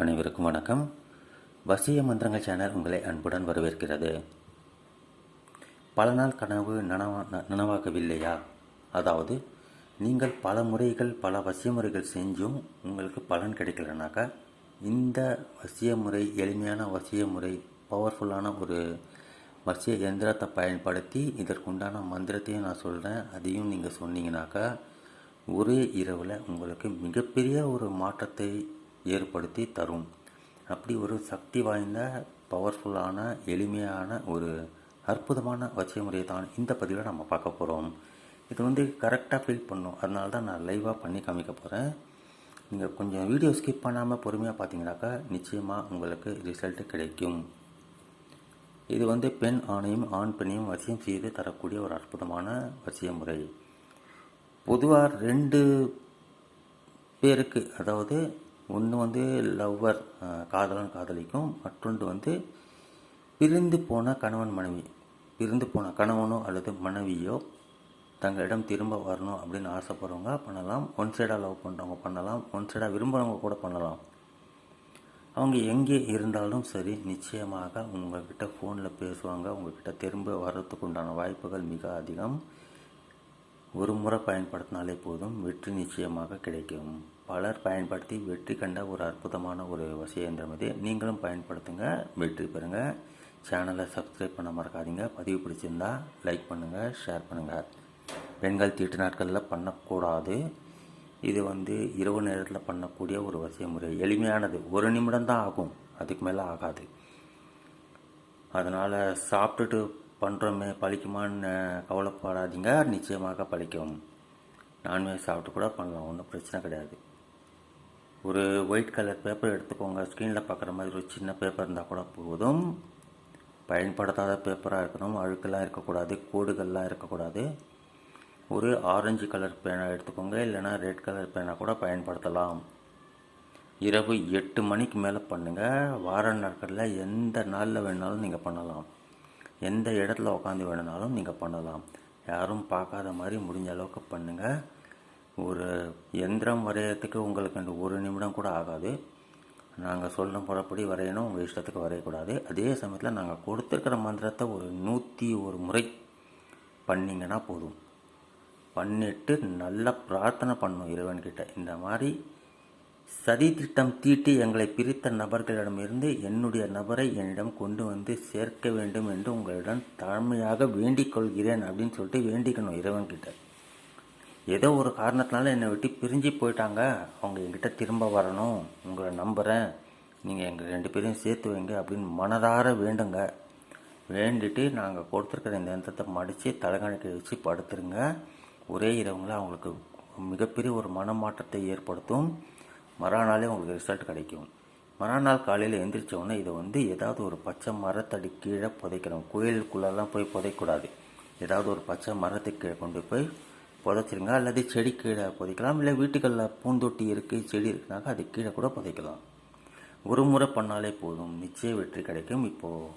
அனைவருக்கும் வணக்கம். வசிய மந்திரங்கள் சேனல் உங்களை அன்புடன் வரவேற்கிறது. பல நாள் கனவு நனவா நனவாகவில்லையா? அதாவது நீங்கள் பல முறைகள் பல வசிய முறைகள் செஞ்சும் உங்களுக்கு பலன் கிடைக்கலனாக்கா இந்த வசிய முறை எளிமையான வசிய முறை பவர்ஃபுல்லான ஒரு வசிய எந்திரத்தை பயன்படுத்தி இதற்குண்டான மந்திரத்தையும் நான் சொல்கிறேன் அதையும் நீங்கள் சொன்னீங்கனாக்கா ஒரே இரவில் உங்களுக்கு மிகப்பெரிய ஒரு மாற்றத்தை ஏற்படுத்தி தரும். அப்படி ஒரு சக்தி வாய்ந்த பவர்ஃபுல்லான எளிமையான ஒரு அற்புதமான வசிய முறையை தான் இந்த பதிவில் நம்ம பார்க்க போகிறோம் இது வந்து கரெக்டாக ஃபீல் பண்ணும். அதனால தான் நான் லைவாக பண்ணி காமிக்க போகிறேன் நீங்கள் கொஞ்சம் வீடியோ ஸ்கிப் பண்ணாமல் பொறுமையாக பார்த்தீங்கன்னாக்கா நிச்சயமாக உங்களுக்கு ரிசல்ட்டு கிடைக்கும். இது வந்து பெண் ஆணையும் ஆண் பெண்ணையும் வசியம் செய்து தரக்கூடிய ஒரு அற்புதமான வசிய முறை பொதுவாக ரெண்டு பேருக்கு அதாவது ஒன்று வந்து லவ்வர் காதலன் காதலிக்கும் மற்றொன்று வந்து பிரிந்து போன கணவன் மனைவி. பிரிந்து போன கணவனோ அல்லது மனைவியோ தங்களிடம் திரும்ப வரணும் அப்படின்னு ஆசைப்படுறவங்க பண்ணலாம். ஒன் சைடாக லவ் பண்ணுறவங்க பண்ணலாம். ஒன் சைடாக விரும்புகிறவங்க கூட பண்ணலாம். அவங்க எங்கே இருந்தாலும் சரி நிச்சயமாக உங்கள்கிட்ட ஃபோனில் பேசுவாங்க. உங்கள்கிட்ட திரும்ப வர்றதுக்கு உண்டான வாய்ப்புகள் மிக அதிகம். ஒரு முறை பயன்படுத்தினாலே போதும். வெற்றி நிச்சயமாக கிடைக்கும். பலர் பயன்படுத்தி வெற்றி கண்ட ஒரு அற்புதமான ஒரு வசியந்திரம் இது. நீங்களும் பயன்படுத்துங்க வெற்றி பெறுங்க. சேனலை சப்ஸ்கிரைப் பண்ண மறக்காதீங்க. பதிவு பிடிச்சிருந்தா லைக் பண்ணுங்கள் ஷேர் பண்ணுங்கள் பெண்கள் தீட்டு நாட்களில் பண்ணக்கூடாது. இது வந்து இரவு நேரத்தில் பண்ணக்கூடிய ஒரு வசிய முறை. எளிமையானது. ஒரு நிமிடம் தான் ஆகும். அதுக்கு மேலே ஆகாது. அதனால் சாப்பிட்டுட்டு பண்ணுறோமே பழிக்குமான்னு கவலைப்படாதீங்க. நிச்சயமாக பழிக்கும். நான்வெஜ் சாப்பிட்டு கூட பண்ணலாம். ஒன்றும் பிரச்சனை கிடையாது. ஒரு ஒயிட் கலர் பேப்பர் எடுத்துக்கோங்க. ஸ்க்ரீனில் பார்க்குற மாதிரி ஒரு சின்ன பேப்பர் இருந்தால் கூட போதும். பயன்படுத்தாத பேப்பராக இருக்கணும். அழுக்கெல்லாம் இருக்கக்கூடாது. கோடுகள்லாம் இருக்கக்கூடாது. ஒரு ஆரஞ்சு கலர் பேனா எடுத்துக்கோங்க. இல்லைன்னா ரெட் கலர் பேனா கூட பயன்படுத்தலாம். இரவு எட்டு மணிக்கு மேலே பண்ணுங்கள் வார நாட்களில் எந்த நாளில் வேணாலும் நீங்கள் பண்ணலாம். எந்த இடத்துல உட்காந்து வேணுனாலும் நீங்கள் பண்ணலாம். யாரும் பார்க்காத மாதிரி முடிஞ்ச அளவுக்கு பண்ணுங்கள் ஒரு எந்திரம் வரையறதுக்கு உங்களுக்கு அந்த ஒரு நிமிடம் கூட ஆகாது. நாங்கள் சொல்ல முறைப்படி வரையணும் உங்கள் இஷ்டத்துக்கு வரையக்கூடாது. அதே சமயத்தில் நாங்கள் கொடுத்துருக்கிற மந்திரத்தை ஒரு நூற்றி ஒரு முறை பண்ணிங்கன்னா போதும். பண்ணிட்டு நல்லா பிரார்த்தனை பண்ணணும் இறைவன்கிட்ட. இந்த மாதிரி சதி திட்டம் தீட்டி எங்களை பிரித்த நபர்களிடமிருந்து என்னுடைய நபரை என்னிடம் கொண்டு வந்து சேர்க்க வேண்டும் என்று உங்களிடம் தாழ்மையாக வேண்டிக் கொள்கிறேன் அப்படின்னு சொல்லிட்டு வேண்டிக்கணும் இறைவன்கிட்ட. ஏதோ ஒரு காரணத்தினால என்னை விட்டு பிரிஞ்சு போயிட்டாங்க. அவங்க என்கிட்ட திரும்ப வரணும். உங்களை நம்புகிறேன் நீங்கள் எங்கள் ரெண்டு பேரையும் சேர்த்து வைங்க அப்படின்னு மனதார வேண்டுங்க. வேண்டிட்டு நாங்கள் கொடுத்துருக்கிற இந்த யந்திரத்தை மடித்து தலைகணக்கை வச்சு படுத்துருங்க. ஒரே இரவுங்கள அவங்களுக்கு மிகப்பெரிய ஒரு மனமாற்றத்தை ஏற்படுத்தும். மறுநாளே உங்களுக்கு ரிசல்ட் கிடைக்கும். மறுநாள் காலையில் எந்திரிச்ச இதை வந்து ஏதாவது ஒரு பச்சை மரத்தடி கீழே புதைக்கிறோம் கோயிலுக்குள்ளெல்லாம் போய் புதைக்கூடாது ஏதாவது ஒரு பச்சை மரத்துக்கு கீழே கொண்டு போய் புதைச்சிருங்க அல்லது செடி கீழே புதைக்கலாம் இல்லை வீட்டுகளில் பூந்தொட்டி இருக்குது செடி இருக்குனாக்கா அது கீழே கூட புதைக்கலாம். ஒரு முறை பண்ணாலே போதும். நிச்சய வெற்றி கிடைக்கும். இப்போது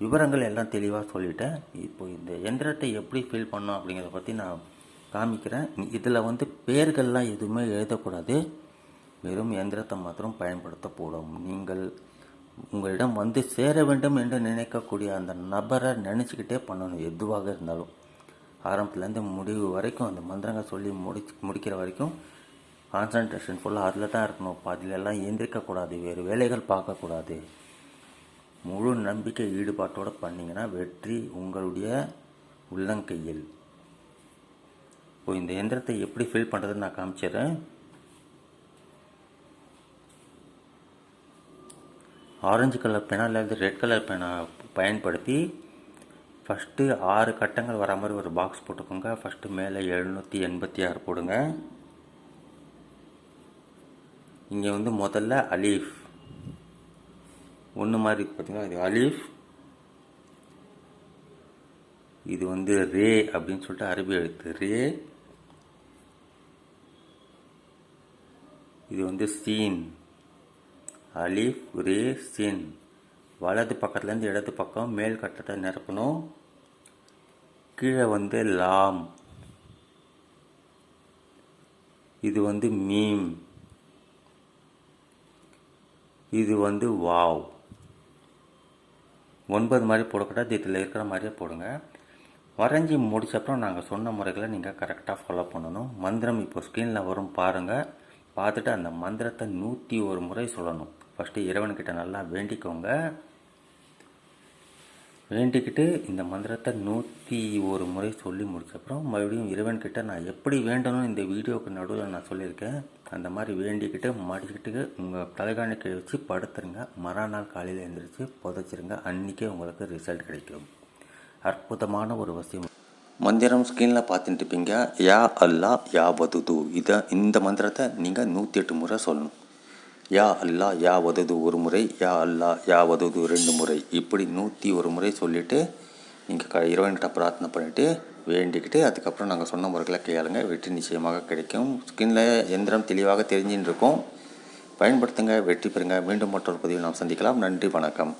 விவரங்கள் எல்லாம் தெளிவாக சொல்லிட்டேன். இப்போ இந்த எந்திரத்தை எப்படி ஃபில் பண்ணோம் அப்படிங்கிறத பற்றி நான் காமிக்கிறேன். இதில் வந்து பெயர்கள்லாம் எதுவுமே எழுதக்கூடாது. வெறும் எந்திரத்தை மாத்திரம் பயன்படுத்தப்படும் நீங்கள் உங்களிடம் வந்து சேர வேண்டும் என்று நினைக்கக்கூடிய அந்த நபரை நினச்சிக்கிட்டே பண்ணணும் எதுவாக இருந்தாலும். ஆரம்பத்துலேருந்து முடிவு வரைக்கும் அந்த மந்திரங்கள் சொல்லி முடிச்சு முடிக்கிற வரைக்கும் கான்சன்ட்ரேஷன் ஃபுல்லாக அதில் தான் இருக்கணும். பாதியிலெல்லாம் எந்திரிக்கக்கூடாது வேறு வேலைகள் பார்க்கக்கூடாது. முழு நம்பிக்கை ஈடுபாட்டோடு பண்ணிங்கன்னா வெற்றி உங்களுடைய உள்ளங்கையில். இப்போ இந்த எந்திரத்தை எப்படி ஃபில் பண்ணுறதுன்னு நான் காமிச்சிடுறேன். ஆரஞ்சு கலர் பேனா அல்லது ரெட் கலர் பேனா பயன்படுத்தி ஃபஸ்ட்டு ஆறு கட்டங்கள் வர மாதிரி ஒரு பாக்ஸ் போட்டுக்கோங்க. ஃபஸ்ட்டு மேலே எழுநூற்றி எண்பத்தி ஆறு போடுங்க. இங்கே வந்து முதல்ல அலீஃப் ஒன்று மாதிரி பார்த்தீங்கன்னா இது அலீஃப் இது வந்து ரே அப்படின்னு சொல்லிட்டு அரபி எழுத்து. ரே இது வந்து சீன் அலிஃப் ரே சீன் வலது பக்கத்துலேருந்து இடது பக்கம் மேல் கட்டத்தை நிரப்பணும். கீழே வந்து லாம். இது வந்து மீம். இது வந்து வாவ். ஒன்பது மாதிரி போடக்கூடாது இதில் இருக்கிற மாதிரியே போடுங்க. வரைஞ்சி முடிச்சப்பறம் நாங்கள் சொன்ன முறைகளை நீங்கள் கரெக்டாக ஃபாலோ பண்ணணும். மந்திரம் இப்போ ஸ்க்ரீனில் வரும் பாருங்கள் பார்த்துட்டு அந்த மந்திரத்தை நூற்றி ஒரு முறை சொல்லணும். ஃபஸ்ட்டு இறைவன்கிட்ட நல்லா வேண்டிக்கோங்க. வேண்டிக்கிட்டு இந்த மந்திரத்தை நூற்றி ஒரு முறை சொல்லி முடிச்சப்பறம் மறுபடியும் இறைவன்கிட்ட நான் எப்படி வேண்டணும் இந்த வீடியோக்கு நடுவில் நான் சொல்லியிருக்கேன். அந்த மாதிரி வேண்டிக்கிட்டு மாட்டிக்கிட்டு உங்கள் தலைகாணிக்கை வச்சு படுத்துருங்க. மறுநாள் காலையில் எழுந்திரிச்சு புதைச்சிருங்க. அன்றைக்கே உங்களுக்கு ரிசல்ட் கிடைக்கும். அற்புதமான ஒரு வசியம். மந்திரம் ஸ்க்ரீனில் பார்த்துட்டு இருப்பீங்க. யா அல்லா யா பதுது இதை இந்த மந்திரத்தை நீங்கள் நூற்றி எட்டு முறை சொல்லணும். யா அல்லா யாவதுது ஒரு முறை யா அல்லா யா வதுது ரெண்டு முறை. இப்படி நூற்றி ஒரு முறை சொல்லிவிட்டு நீங்கள் க இறைவன்கிட்ட பிரார்த்தனை பண்ணிவிட்டு வேண்டிக்கிட்டு அதுக்கப்புறம் நாங்கள் சொன்ன முறைகளை கையாளுங்க வெற்றி நிச்சயமாக கிடைக்கும். ஸ்கின்ல எந்திரம் தெளிவாக தெரிஞ்சுன்னு இருக்கும். பயன்படுத்துங்க வெற்றி பெறுங்க. மீண்டும் மற்றொரு பதிவில் நாம் சந்திக்கலாம். நன்றி வணக்கம்.